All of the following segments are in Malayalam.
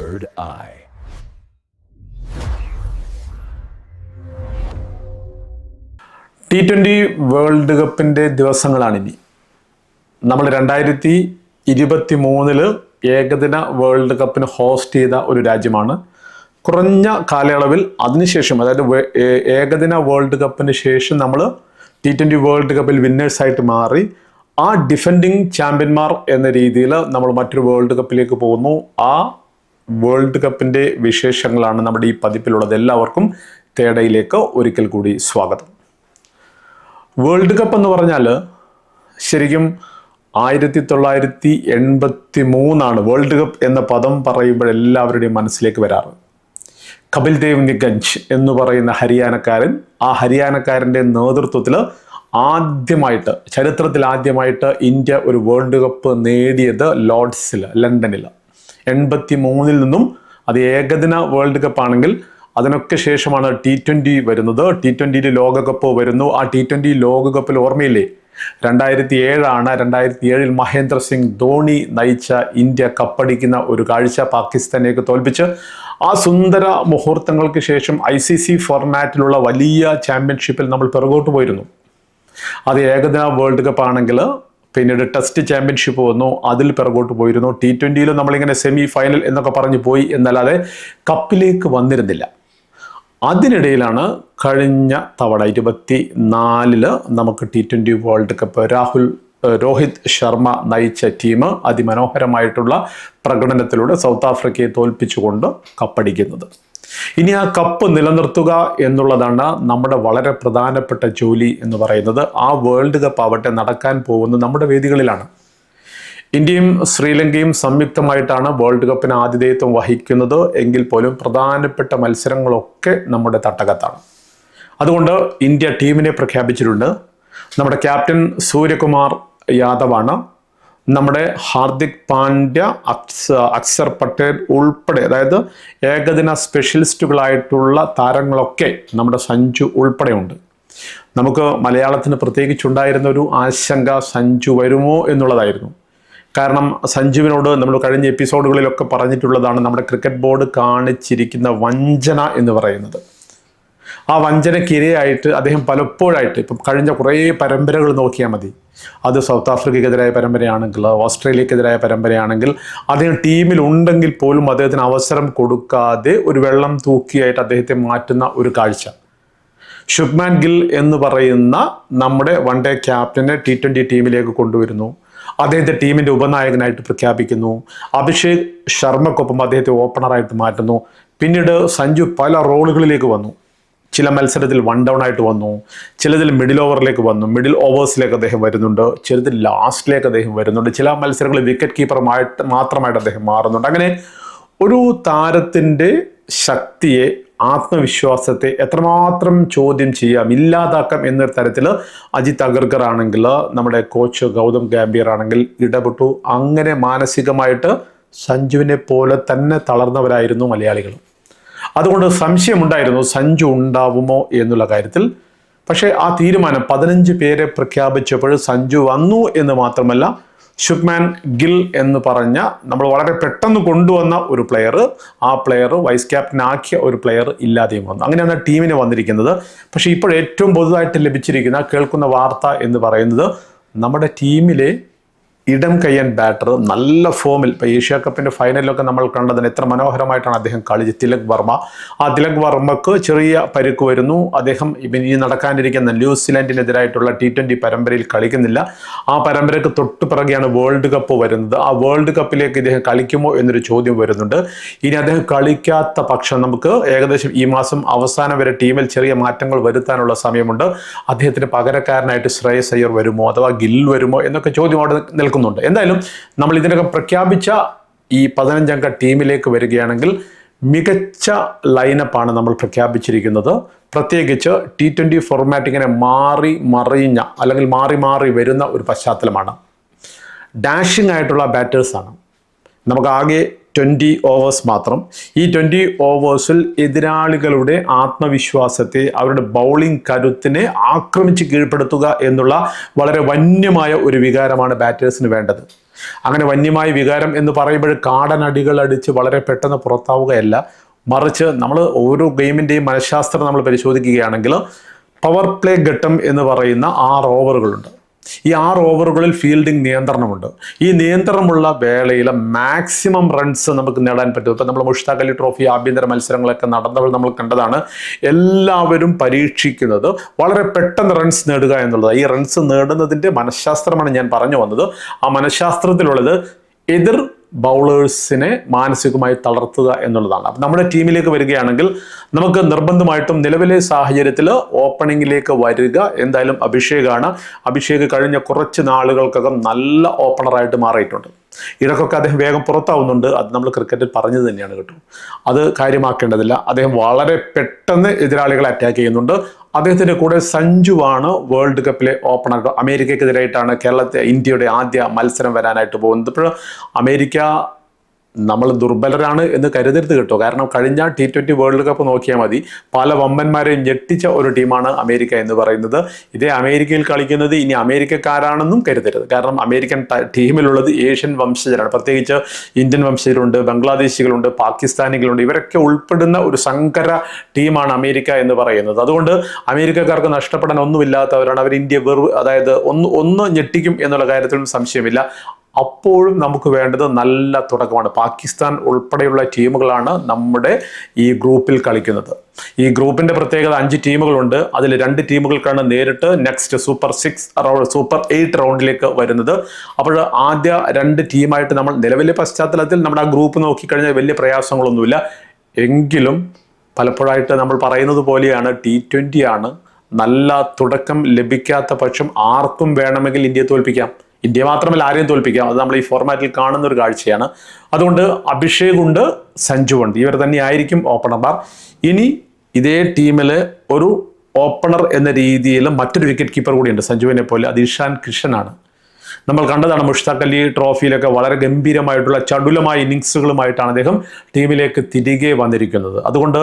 Third Eye. T twenty world കപ്പിന്റെ ദിവസങ്ങളാണിനി. നമ്മൾ രണ്ടായിരത്തി ഇരുപത്തി മൂന്നിൽ ഏകദിന വേൾഡ് കപ്പിന് ഹോസ്റ്റ് ചെയ്ത ഒരു രാജ്യമാണ്. കുറഞ്ഞ കാലയളവിൽ അതിനുശേഷം അതായത് ഏകദിന വേൾഡ് കപ്പിന് ശേഷം നമ്മൾ ടി ട്വന്റി വേൾഡ് കപ്പിൽ വിന്നേഴ്സായിട്ട് മാറി. ആ ഡിഫെൻഡിങ് ചാമ്പ്യന്മാർ എന്ന രീതിയിൽ നമ്മൾ മറ്റൊരു വേൾഡ് കപ്പിലേക്ക് പോകുന്നു. ആ വേൾഡ് കപ്പിന്റെ വിശേഷങ്ങളാണ് നമ്മുടെ ഈ പതിപ്പിലുള്ളത്. എല്ലാവർക്കും തേടയിലേക്ക് ഒരിക്കൽ കൂടി സ്വാഗതം. വേൾഡ് കപ്പ് എന്ന് പറഞ്ഞാൽ ശരിക്കും ആയിരത്തി തൊള്ളായിരത്തി എൺപത്തി മൂന്നാണ് വേൾഡ് കപ്പ് എന്ന പദം പറയുമ്പോൾ എല്ലാവരുടെയും മനസ്സിലേക്ക് വരാറ്. കപിൽ ദേവ് നിഗഞ്ച് എന്ന് പറയുന്ന ഹരിയാനക്കാരൻ ആ ഹരിയാനക്കാരന്റെ നേതൃത്വത്തിൽ ആദ്യമായിട്ട് ചരിത്രത്തിൽ ആദ്യമായിട്ട് ഇന്ത്യ ഒരു വേൾഡ് കപ്പ് നേടിയത് ലോർഡ്സിൽ ലണ്ടനിൽ എൺപത്തി മൂന്നിൽ നിന്നും അത് ഏകദിന വേൾഡ് കപ്പ് ആണെങ്കിൽ അതിനൊക്കെ ശേഷമാണ് ടി ട്വന്റി വരുന്നത്. ടി ട്വന്റിയിൽ ലോകകപ്പ് വരുന്നു. ആ ടി ട്വന്റി ലോകകപ്പിൽ ഓർമ്മയില്ലേ രണ്ടായിരത്തി ഏഴാണ് രണ്ടായിരത്തി ഏഴിൽ മഹേന്ദ്ര സിംഗ് ധോണി നയിച്ച ഇന്ത്യ കപ്പടിക്കുന്ന ഒരു കാഴ്ച പാകിസ്ഥാനേക്ക് തോൽപ്പിച്ച്. ആ സുന്ദര മുഹൂർത്തങ്ങൾക്ക് ശേഷം ഐ സി സി ഫോർമാറ്റിലുള്ള വലിയ ചാമ്പ്യൻഷിപ്പിൽ നമ്മൾ പിറകോട്ട് പോയിരുന്നു. അത് ഏകദിന വേൾഡ് കപ്പ് ആണെങ്കിൽ പിന്നീട് ടെസ്റ്റ് ചാമ്പ്യൻഷിപ്പ് വന്നു അതിൽ പിറകോട്ട് പോയിരുന്നു. ടി ട്വന്റിയിലും നമ്മളിങ്ങനെ സെമി ഫൈനൽ എന്നൊക്കെ പറഞ്ഞു പോയി എന്നല്ലാതെ കപ്പിലേക്ക് വന്നിരുന്നില്ല. അതിനിടയിലാണ് കഴിഞ്ഞ തവണ ഇരുപത്തി നാലിൽ നമുക്ക് T twenty world cup Rahul Rohit Sharma നയിച്ച ടീം അതിമനോഹരമായിട്ടുള്ള പ്രകടനത്തിലൂടെ സൗത്ത് ആഫ്രിക്കയെ തോൽപ്പിച്ചുകൊണ്ട് കപ്പടിക്കുന്നത് ഇനി ആ കപ്പ് നിലനിർത്തുക എന്നുള്ളതാണ് നമ്മുടെ വളരെ പ്രധാനപ്പെട്ട ജോലി എന്ന് പറയുന്നത്. ആ വേൾഡ് കപ്പ് ആവട്ടെ നടക്കാൻ പോകുന്നത് നമ്മുടെ വേദികളിലാണ്. ഇന്ത്യയും ശ്രീലങ്കയും സംയുക്തമായിട്ടാണ് വേൾഡ് കപ്പിന് ആതിഥേയത്വം വഹിക്കുന്നത്. എങ്കിൽ പോലും പ്രധാനപ്പെട്ട മത്സരങ്ങളൊക്കെ നമ്മുടെ തട്ടകത്താണ്. അതുകൊണ്ട് ഇന്ത്യ ടീമിനെ പ്രഖ്യാപിച്ചിട്ടുണ്ട്. നമ്മുടെ ക്യാപ്റ്റൻ സൂര്യകുമാർ യാദവാണ്. നമ്മുടെ ഹാർദിക് പാണ്ഡ്യ അക്സ അക്സർ പട്ടേൽ ഉൾപ്പെടെ അതായത് ഏകദിന സ്പെഷ്യലിസ്റ്റുകളായിട്ടുള്ള താരങ്ങളൊക്കെ നമ്മുടെ സഞ്ജു ഉൾപ്പെടെയുണ്ട് നമുക്ക് മലയാളത്തിന് പ്രത്യേകിച്ചുണ്ടായിരുന്ന ഒരു ആശങ്ക സഞ്ജു വരുമോ എന്നുള്ളതായിരുന്നു. കാരണം സഞ്ജുവിനോട് നമ്മൾ കഴിഞ്ഞ എപ്പിസോഡുകളിലൊക്കെ പറഞ്ഞിട്ടുള്ളതാണ് നമ്മുടെ ക്രിക്കറ്റ് ബോർഡ് കാണിച്ചിരിക്കുന്ന വഞ്ചന എന്ന് പറയുന്നത്. ആ വഞ്ചനക്കിരയായിട്ട് അദ്ദേഹം പലപ്പോഴായിട്ട് ഇപ്പം കഴിഞ്ഞ കുറേ പരമ്പരകൾ നോക്കിയാൽ മതി. അത് സൗത്ത് ആഫ്രിക്കയ്ക്കെതിരായ പരമ്പരയാണെങ്കിൽ ഓസ്ട്രേലിയക്കെതിരായ പരമ്പരയാണെങ്കിൽ അദ്ദേഹം ടീമിൽ ഉണ്ടെങ്കിൽ പോലും അദ്ദേഹത്തിന് അവസരം കൊടുക്കാതെ ഒരു വെള്ളം തൂക്കിയായിട്ട് അദ്ദേഹത്തെ മാറ്റുന്ന ഒരു കാഴ്ച. ശുഭ്മാൻ ഗിൽ എന്ന് പറയുന്ന നമ്മുടെ വൺ ഡേ ക്യാപ്റ്റനെ ടി ട്വന്റി ടീമിലേക്ക് കൊണ്ടുവരുന്നു. അദ്ദേഹത്തെ ടീമിന്റെ ഉപനായകനായിട്ട് പ്രഖ്യാപിക്കുന്നു. അഭിഷേക് ശർമ്മക്കൊപ്പം അദ്ദേഹത്തെ ഓപ്പണറായിട്ട് മാറ്റുന്നു. പിന്നീട് സഞ്ജു പല റോളുകളിലേക്ക് വന്നു. ചില മത്സരത്തിൽ വൺ ഡൗൺ ആയിട്ട് വന്നു. ചിലതിൽ മിഡിൽ ഓവറിലേക്ക് വന്നു. മിഡിൽ ഓവേഴ്സിലേക്ക് അദ്ദേഹം വരുന്നുണ്ട്. ചിലതിൽ ലാസ്റ്റിലേക്ക് അദ്ദേഹം വരുന്നുണ്ട്. ചില മത്സരങ്ങളിൽ വിക്കറ്റ് കീപ്പറുമായിട്ട് മാത്രമായിട്ട് അദ്ദേഹം മാറുന്നുണ്ട്. അങ്ങനെ ഒരു താരത്തിന്റെ ശക്തിയെ ആത്മവിശ്വാസത്തെ എത്രമാത്രം ചോദ്യം ചെയ്യാം ഇല്ലാതാക്കാം എന്നൊരു തരത്തിൽ അജിത് അഗർക്കർ ആണെങ്കിൽ നമ്മുടെ കോച്ച് ഗൗതം ഗാംഭീർ ആണെങ്കിൽ ഇടപെട്ടു. അങ്ങനെ മാനസികമായിട്ട് സഞ്ജുവിനെ പോലെ തന്നെ തളർന്നവരായിരുന്നു മലയാളികൾ. അതുകൊണ്ട് സംശയമുണ്ടായിരുന്നു സഞ്ജു ഉണ്ടാവുമോ എന്നുള്ള കാര്യത്തിൽ. പക്ഷേ ആ തീരുമാനം പതിനഞ്ച് പേരെ പ്രഖ്യാപിച്ചപ്പോൾ സഞ്ജു വന്നു എന്ന് മാത്രമല്ല ശുഭ്മാൻ ഗിൽ എന്ന് പറഞ്ഞ നമ്മൾ വളരെ പെട്ടെന്ന് കൊണ്ടുവന്ന ഒരു പ്ലെയർ ആ പ്ലെയർ വൈസ് ക്യാപ്റ്റൻ ആക്കിയ ഒരു പ്ലെയർ ഇല്ലാതെയും വന്നു. അങ്ങനെയാണ് ടീമിന് വന്നിരിക്കുന്നത്. പക്ഷേ ഇപ്പോൾ ഏറ്റവും പൊതുവായിട്ട് ലഭിച്ചിരിക്കുന്ന കേൾക്കുന്ന വാർത്ത എന്ന് പറയുന്നത് നമ്മുടെ ടീമിലെ ഇടം കയ്യൻ ബാറ്റർ നല്ല ഫോമിൽ ഇപ്പോൾ ഏഷ്യ കപ്പിന്റെ ഫൈനലിലൊക്കെ നമ്മൾ കണ്ടതിന് എത്ര മനോഹരമായിട്ടാണ് അദ്ദേഹം കളിച്ച് തിലക് വർമ്മ. ആ തിലക് വർമ്മക്ക് ചെറിയ പരുക്ക് വരുന്നു. അദ്ദേഹം ഇനി നടക്കാനിരിക്കുന്ന ന്യൂസിലാൻഡിനെതിരായിട്ടുള്ള ടി ട്വന്റി പരമ്പരയിൽ കളിക്കുന്നില്ല. ആ പരമ്പരയ്ക്ക് തൊട്ട് പിറകെയാണ് വേൾഡ് കപ്പ് വരുന്നത്. ആ വേൾഡ് കപ്പിലേക്ക് ഇദ്ദേഹം കളിക്കുമോ എന്നൊരു ചോദ്യം വരുന്നുണ്ട്. ഇനി അദ്ദേഹം കളിക്കാത്ത പക്ഷം നമുക്ക് ഏകദേശം ഈ മാസം അവസാനം വരെ ടീമിൽ ചെറിയ മാറ്റങ്ങൾ വരുത്താനുള്ള സമയമുണ്ട്. അദ്ദേഹത്തിന് പകരക്കാരനായിട്ട് ശ്രേയസ് അയ്യർ വരുമോ? അഥവാ ഗിൽ വരുമോ? എന്നൊക്കെ ചോദ്യം അവിടെ നിൽക്കുന്നുണ്ട് എന്തായാലും നമ്മൾ ഇതിനകം പ്രഖ്യാപിച്ച ഈ പതിനഞ്ചംഗ ടീമിലേക്ക് വരികയാണെങ്കിൽ മികച്ച ലൈനപ്പാണ് നമ്മൾ പ്രഖ്യാപിച്ചിരിക്കുന്നത്. പ്രത്യേകിച്ച് ടി ട്വന്റി ഫോർമാറ്റിങ്ങിനെ മാറി മറിഞ്ഞ അല്ലെങ്കിൽ മാറി മാറി വരുന്ന ഒരു പശ്ചാത്തലമാണ്. ഡാഷിംഗ് ആയിട്ടുള്ള ബാറ്റേഴ്സാണ് നമുക്ക് ആകെ ട്വന്റി ഓവേഴ്സ് മാത്രം. ഈ ട്വന്റി ഓവേഴ്സിൽ എതിരാളികളുടെ ആത്മവിശ്വാസത്തെ അവരുടെ ബൗളിംഗ് കരുത്തിനെ ആക്രമിച്ച് കീഴ്പ്പെടുത്തുക എന്നുള്ള വളരെ വന്യമായ ഒരു വികാരമാണ് ബാറ്റേഴ്സിന് വേണ്ടത്. അങ്ങനെ വന്യമായ വികാരം എന്ന് പറയുമ്പോൾ കാടനടികൾ അടിച്ച് വളരെ പെട്ടെന്ന് പുറത്താവുകയല്ല. മറിച്ച് നമ്മൾ ഓരോ ഗെയിമിന്റെയും മനഃശാസ്ത്രം നമ്മൾ പരിശോധിക്കുകയാണെങ്കിൽ പവർ പ്ലേ ഘട്ടം എന്ന് പറയുന്ന ആറ് ഓവറുകളുണ്ട്. ഈ ആറ് ഓവറുകളിൽ ഫീൽഡിംഗ് നിയന്ത്രണമുണ്ട്. ഈ നിയന്ത്രണമുള്ള വേളയിൽ മാക്സിമം റൺസ് നമുക്ക് നേടാൻ പറ്റും. ഇപ്പം നമ്മൾ മുഷ്താഖ് അലി ട്രോഫി ആഭ്യന്തര മത്സരങ്ങളൊക്കെ നടന്നവർ നമ്മൾ കണ്ടതാണ്. എല്ലാവരും പരീക്ഷിക്കുന്നത് വളരെ പെട്ടെന്ന് റൺസ് നേടുക എന്നുള്ളത് ഈ റൺസ് നേടുന്നതിന്റെ മനഃശാസ്ത്രമാണ് ഞാൻ പറഞ്ഞു വന്നത്. ആ മനഃശാസ്ത്രത്തിലുള്ളത് എതിർ ബൗളേഴ്സിനെ മാനസികമായി തളർത്തുക എന്നുള്ളതാണ്. അപ്പം നമ്മുടെ ടീമിലേക്ക് വരികയാണെങ്കിൽ നമുക്ക് നിർബന്ധമായിട്ടും നിലവിലെ സാഹചര്യത്തിൽ ഓപ്പണിങ്ങിലേക്ക് വരിക. എന്തായാലും അഭിഷേകാണ്. അഭിഷേക് കഴിഞ്ഞ കുറച്ച് നാളുകൾക്കകം നല്ല ഓപ്പണറായിട്ട് മാറിയിട്ടുണ്ട്. ഇടയ്ക്കൊക്കെ അദ്ദേഹം വേഗം പുറത്താവുന്നുണ്ട്. അത് നമ്മൾ ക്രിക്കറ്റിൽ പറഞ്ഞത് തന്നെയാണ് കേട്ടോ. അത് കാര്യമാക്കേണ്ടതില്ല. അദ്ദേഹം വളരെ പെട്ടെന്ന് എതിരാളികളെ അറ്റാക്ക് ചെയ്യുന്നുണ്ട്. അദ്ദേഹത്തിന്റെ കൂടെ സഞ്ജുവാണ് വേൾഡ് കപ്പിലെ ഓപ്പണർ അമേരിക്കക്കെതിരായിട്ടാണ് കേരളത്തെ ഇന്ത്യയുടെ ആദ്യ മത്സരം വരാനായിട്ട് പോകുന്നത്. ഇപ്പോൾ അമേരിക്ക നമ്മൾ ദുർബലരാണ് എന്ന് കരുതരുത് കേട്ടോ. കാരണം കഴിഞ്ഞ ടി ട്വന്റി വേൾഡ് കപ്പ് നോക്കിയാൽ മതി. പല വമ്പന്മാരെയും ഞെട്ടിച്ച ഒരു ടീമാണ് അമേരിക്ക എന്ന് പറയുന്നത്. ഇതേ അമേരിക്കയിൽ കളിക്കുന്നത് ഇനി അമേരിക്കക്കാരാണെന്നും കരുതരുത്. കാരണം അമേരിക്കൻ ടീമിലുള്ളത് ഏഷ്യൻ വംശജരാണ്. പ്രത്യേകിച്ച് ഇന്ത്യൻ വംശജരുണ്ട് ബംഗ്ലാദേശികളുണ്ട് പാകിസ്ഥാനികളുണ്ട്. ഇവരൊക്കെ ഉൾപ്പെടുന്ന ഒരു സങ്കര ടീമാണ് അമേരിക്ക എന്ന് പറയുന്നത്. അതുകൊണ്ട് അമേരിക്കക്കാർക്ക് നഷ്ടപ്പെടാൻ ഒന്നുമില്ലാത്തവരാണ്. അവർ ഇന്ത്യ വെറു അതായത് ഒന്ന് ഒന്ന് ഞെട്ടിക്കും എന്നുള്ള കാര്യത്തിലും സംശയമില്ല. അപ്പോഴും നമുക്ക് വേണ്ടത് നല്ല തുടക്കമാണ്. പാകിസ്ഥാൻ ഉൾപ്പെടെയുള്ള ടീമുകളാണ് നമ്മുടെ ഈ ഗ്രൂപ്പിൽ കളിക്കുന്നത്. ഈ ഗ്രൂപ്പിന്റെ പ്രത്യേകത അഞ്ച് ടീമുകളുണ്ട്. അതിൽ രണ്ട് ടീമുകൾക്കാണ് നേരിട്ട് next super six round super eight റൗണ്ടിലേക്ക് വരുന്നത്. അപ്പോൾ ആദ്യ രണ്ട് ടീമായിട്ട് നമ്മൾ നിലവിലെ പശ്ചാത്തലത്തിൽ നമ്മുടെ ആ ഗ്രൂപ്പ് നോക്കിക്കഴിഞ്ഞാൽ വലിയ പ്രയാസങ്ങളൊന്നുമില്ല. എങ്കിലും പലപ്പോഴായിട്ട് നമ്മൾ പറയുന്നത് പോലെയാണ് ടി ട്വന്റിയാണ് നല്ല തുടക്കം ലഭിക്കാത്ത പക്ഷം ആർക്കും വേണമെങ്കിൽ ഇന്ത്യയെ തോൽപ്പിക്കാം. ഇന്ത്യ മാത്രമല്ല ആരെയും തോൽപ്പിക്കാം. അത് നമ്മൾ ഈ ഫോർമാറ്റിൽ കാണുന്ന ഒരു കാഴ്ചയാണ്. അതുകൊണ്ട് അഭിഷേക് ഉണ്ട് സഞ്ജു ഉണ്ട്. ഇവർ തന്നെ ആയിരിക്കും ഓപ്പണർമാർ ഇനി ഇതേ ടീമിൽ ഒരു ഓപ്പണർ എന്ന രീതിയിൽ മറ്റൊരു വിക്കറ്റ് കീപ്പർ കൂടിയുണ്ട് സഞ്ജുവിനെ പോലെ അത് ഇഷാൻ കിഷനാണ് നമ്മൾ കണ്ടതാണ് മുഷ്താഖ് അലി ട്രോഫിയിലൊക്കെ വളരെ ഗംഭീരമായിട്ടുള്ള ചടുലമായ ഇന്നിങ്സുകളുമായിട്ടാണ് അദ്ദേഹം ടീമിലേക്ക് തിരികെ വന്നിരിക്കുന്നത്. അതുകൊണ്ട്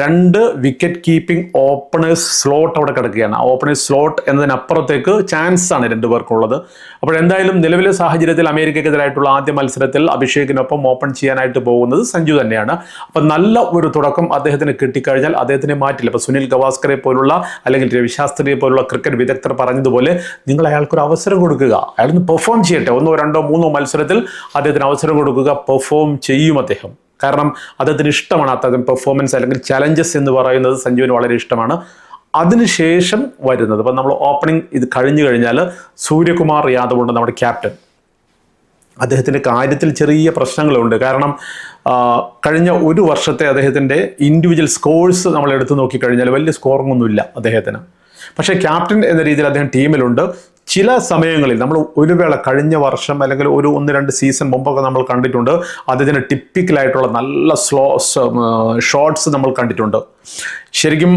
രണ്ട് വിക്കറ്റ് കീപ്പിംഗ് ഓപ്പണേഴ്സ് സ്ലോട്ട് അവിടെ കിടക്കുകയാണ്. ആ ഓപ്പണേഴ്സ് സ്ലോട്ട് എന്നതിനപ്പുറത്തേക്ക് ചാൻസാണ് രണ്ടുപേർക്കുള്ളത്. അപ്പോൾ എന്തായാലും നിലവിലെ സാഹചര്യത്തിൽ അമേരിക്കക്കെതിരായിട്ടുള്ള ആദ്യ മത്സരത്തിൽ അഭിഷേകിനൊപ്പം ഓപ്പൺ ചെയ്യാനായിട്ട് പോകുന്നത് സഞ്ജു തന്നെയാണ്. അപ്പം നല്ല ഒരു തുടക്കം അദ്ദേഹത്തിന് കിട്ടിക്കഴിഞ്ഞാൽ അദ്ദേഹത്തിനെ മാറ്റില്ല. അപ്പോൾ സുനിൽ ഗവാസ്കറെ പോലുള്ള അല്ലെങ്കിൽ രവിശാസ്ത്രിയെ പോലുള്ള ക്രിക്കറ്റ് വിദഗ്ധർ പറഞ്ഞതുപോലെ നിങ്ങൾ അയാൾക്കൊരു അവസരം കൊടുക്കുക. അയാളൊന്ന് പെർഫോം ചെയ്യട്ടെ. ഒന്നോ രണ്ടോ മൂന്നോ മത്സരത്തിൽ അദ്ദേഹത്തിന് അവസരം കൊടുക്കുക പെർഫോം ചെയ്യും അദ്ദേഹം. കാരണം അദ്ദേഹത്തിന് ഇഷ്ടമാണ് അത്തരം പെർഫോമൻസ് അല്ലെങ്കിൽ ചലഞ്ചസ് എന്ന് പറയുന്നത് സഞ്ജുവിന് വളരെ ഇഷ്ടമാണ്. അതിനുശേഷം വരുന്നത്. ഇപ്പം നമ്മൾ ഓപ്പണിംഗ് ഇത് കഴിഞ്ഞു കഴിഞ്ഞാൽ സൂര്യകുമാർ യാദവ് ഉണ്ട് നമ്മുടെ ക്യാപ്റ്റൻ അദ്ദേഹത്തിന്റെ കാര്യത്തിൽ ചെറിയ പ്രശ്നങ്ങളുണ്ട്. കാരണം കഴിഞ്ഞ ഒരു വർഷത്തെ അദ്ദേഹത്തിന്റെ ഇൻഡിവിജ്വൽ സ്കോഴ്സ് നമ്മൾ എടുത്തു നോക്കിക്കഴിഞ്ഞാൽ വലിയ സ്കോറിങ്ങൊന്നുമില്ല അദ്ദേഹത്തിന്. പക്ഷേ ക്യാപ്റ്റൻ എന്ന രീതിയിൽ അദ്ദേഹം ടീമിലുണ്ട് ചില സമയങ്ങളിൽ നമ്മൾ ഒരു വേള കഴിഞ്ഞ വർഷം അല്ലെങ്കിൽ ഒരു ഒന്ന് രണ്ട് സീസൺ മുമ്പൊക്കെ നമ്മൾ കണ്ടിട്ടുണ്ട്. അദ്ദേഹത്തിന് ടിപ്പിക്കലായിട്ടുള്ള നല്ല സ്ലോ ഷോട്ട്സ് നമ്മൾ കണ്ടിട്ടുണ്ട്. ശരിക്കും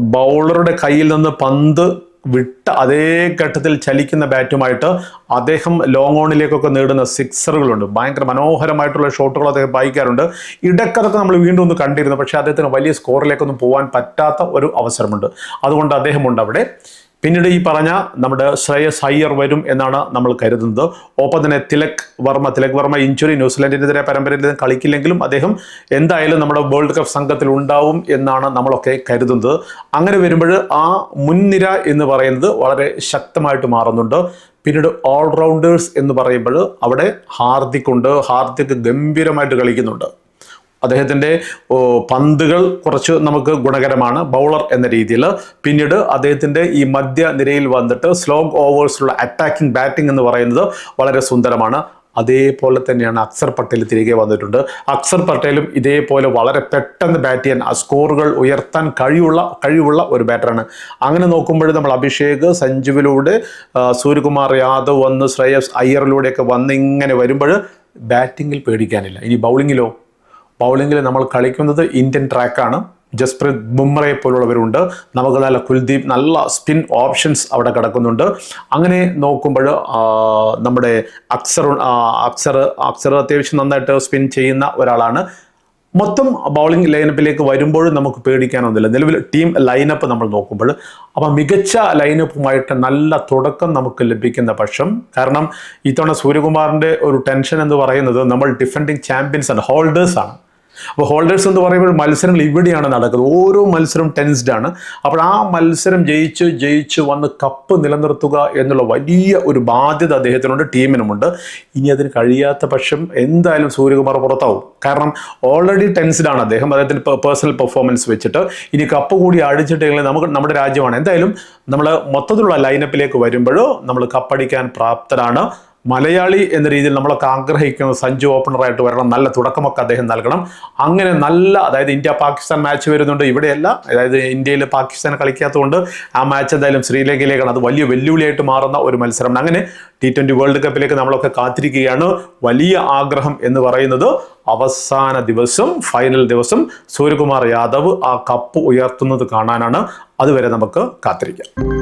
ബൗളറുടെ കയ്യിൽ നിന്ന് പന്ത് വിട്ട അതേ ഘട്ടത്തിൽ ചലിക്കുന്ന ബാറ്റുമായിട്ട് അദ്ദേഹം ലോങ് ഓണിലേക്കൊക്കെ നേടുന്ന സിക്സറുകളുണ്ട് ഭയങ്കര മനോഹരമായിട്ടുള്ള ഷോട്ടുകൾ അദ്ദേഹം വായിക്കാറുണ്ട്. ഇടക്കതൊക്കെ നമ്മൾ വീണ്ടും ഒന്ന് കണ്ടിരുന്നു. പക്ഷേ അദ്ദേഹത്തിന് വലിയ സ്കോറിലേക്കൊന്നും പോകാൻ പറ്റാത്ത ഒരു അവസരമുണ്ട്. അതുകൊണ്ട് അദ്ദേഹമുണ്ട് അവിടെ. പിന്നീട് ഈ പറഞ്ഞ നമ്മുടെ ശ്രേയസ് അയ്യർ വരും എന്നാണ് നമ്മൾ കരുതുന്നത്. ഒപ്പം തന്നെ തിലക് വർമ്മ തിലക് വർമ്മ ഇഞ്ചുറി ന്യൂസിലൻഡിനെതിരെ പരമ്പരയിൽ നിന്ന് കളിക്കില്ലെങ്കിലും അദ്ദേഹം എന്തായാലും നമ്മുടെ വേൾഡ് കപ്പ് സംഘത്തിൽ ഉണ്ടാവും എന്നാണ് നമ്മളൊക്കെ കരുതുന്നത്. അങ്ങനെ വരുമ്പോൾ ആ മുൻനിര എന്ന് പറയുന്നത് വളരെ ശക്തമായിട്ട് മാറുന്നുണ്ട്. പിന്നീട് ഓൾറൗണ്ടേഴ്സ് എന്ന് പറയുമ്പോൾ അവിടെ ഹാർദിക് ഉണ്ട് ഹാർദിക് ഗംഭീരമായിട്ട് കളിക്കുന്നുണ്ട്. അദ്ദേഹത്തിന്റെ പന്തുകൾ കുറച്ച് നമുക്ക് ഗുണകരമാണ് ബൗളർ എന്ന രീതിയിൽ. പിന്നീട് അദ്ദേഹത്തിന്റെ ഈ മധ്യ നിരയിൽ വന്നിട്ട് സ്ലോ ഓവേഴ്സിലുള്ള അറ്റാക്കിംഗ് ബാറ്റിംഗ് എന്ന് പറയുന്നത് വളരെ സുന്ദരമാണ്. അതേപോലെ തന്നെയാണ് അക്സർ പട്ടേൽ തിരികെ വന്നിട്ടുണ്ട്. അക്സർ പട്ടേലും ഇതേപോലെ വളരെ പെട്ടെന്ന് ബാറ്റ് ചെയ്യാൻ സ്കോറുകൾ ഉയർത്താൻ കഴിവുള്ള കഴിവുള്ള ഒരു ബാറ്ററാണ്. അങ്ങനെ നോക്കുമ്പോൾ നമ്മൾ അഭിഷേക് സഞ്ജുവിലൂടെ സൂര്യകുമാർ യാദവ് വന്ന് ശ്രേയസ് അയ്യറിലൂടെയൊക്കെ വന്ന് ഇങ്ങനെ വരുമ്പോൾ ബാറ്റിങ്ങിൽ പേടിക്കാനില്ല. ഇനി ബൗളിങ്ങിലോ? ബൗളിങ്ങിൽ നമ്മൾ കളിക്കുന്നത് ഇന്ത്യൻ ട്രാക്കാണ്. ജസ്പ്രീത് ബുംറയെ പോലുള്ളവരുണ്ട്. നമുക്ക് നല്ല കുൽദീപ് നല്ല സ്പിൻ ഓപ്ഷൻസ് അവിടെ കിടക്കുന്നുണ്ട്. അങ്ങനെ നോക്കുമ്പോൾ നമ്മുടെ അക്സർ അക്സർ അക്സർ അത്യാവശ്യം നന്നായിട്ട് സ്പിൻ ചെയ്യുന്ന ഒരാളാണ്. മൊത്തം ബൗളിംഗ് ലൈനപ്പിലേക്ക് വരുമ്പോഴും നമുക്ക് പേടിക്കാനൊന്നുമില്ല. നിലവിൽ ടീം ലൈനപ്പ് നമ്മൾ നോക്കുമ്പോൾ. അപ്പം മികച്ച ലൈനപ്പുമായിട്ട് നല്ല തുടക്കം നമുക്ക് ലഭിക്കുന്ന പക്ഷം കാരണം ഇത്തവണ സൂര്യകുമാറിന്റെ ഒരു ടെൻഷൻ എന്ന് പറയുന്നത് നമ്മൾ ഡിഫൻഡിങ് ചാമ്പ്യൻസ് ആണ് ഹോൾഡേഴ്സ് ആണ്. അപ്പോൾ ഹോൾഡേഴ്സ് എന്ന് പറയുമ്പോൾ മത്സരങ്ങൾ ഇവിടെയാണ് നടക്കുന്നത്. ഓരോ മത്സരവും ടെൻസ്ഡ് ആണ്. അപ്പോൾ ആ മത്സരം ജയിച്ച് ജയിച്ച് വന്ന് കപ്പ് നിലനിർത്തുക എന്നുള്ള വലിയ ഒരു ബാധ്യത അദ്ദേഹത്തിനുണ്ട് ടീമിനുമുണ്ട് ഇനി അതിന് കഴിയാത്ത പക്ഷം എന്തായാലും സൂര്യകുമാർ പുറത്താവും. കാരണം ഓൾറെഡി ടെൻസ്ഡ് ആണ് അദ്ദേഹം. അദ്ദേഹത്തിന്റെ പേഴ്സണൽ പെർഫോമൻസ് വെച്ചിട്ട് ഇനി കപ്പ് കൂടി അടിച്ചിട്ടെങ്കിൽ നമുക്ക് നമ്മുടെ രാജ്യമാണ്. എന്തായാലും നമ്മൾ മൊത്തത്തിലുള്ള ലൈനപ്പിലേക്ക് വരുമ്പോഴോ നമ്മൾ കപ്പടിക്കാൻ പ്രാപ്തരാണ്. മലയാളി എന്ന രീതിയിൽ നമ്മളൊക്കെ ആഗ്രഹിക്കുന്ന സഞ്ജു ഓപ്പണറായിട്ട് വരണം നല്ല തുടക്കമൊക്കെ അദ്ദേഹം നൽകണം. അങ്ങനെ നല്ല അതായത് ഇന്ത്യ പാകിസ്ഥാൻ മാച്ച് വരുന്നുണ്ട് ഇവിടെയല്ല. അതായത് ഇന്ത്യയിൽ പാകിസ്ഥാൻ കളിക്കാത്തതുകൊണ്ട് ആ മാച്ച് എന്തായാലും ശ്രീലങ്കയിലേക്കാണ്. അത് വലിയ വെല്ലുവിളിയായിട്ട് മാറുന്ന ഒരു മത്സരമാണ് അങ്ങനെ ടി ട്വന്റി വേൾഡ് കപ്പിലേക്ക് നമ്മളൊക്കെ കാത്തിരിക്കുകയാണ്. വലിയ ആഗ്രഹം എന്ന് പറയുന്നത് അവസാന ദിവസം ഫൈനൽ ദിവസം സൂര്യകുമാർ യാദവ് ആ കപ്പ് ഉയർത്തുന്നത് കാണാനാണ്. അതുവരെ നമുക്ക് കാത്തിരിക്കാം.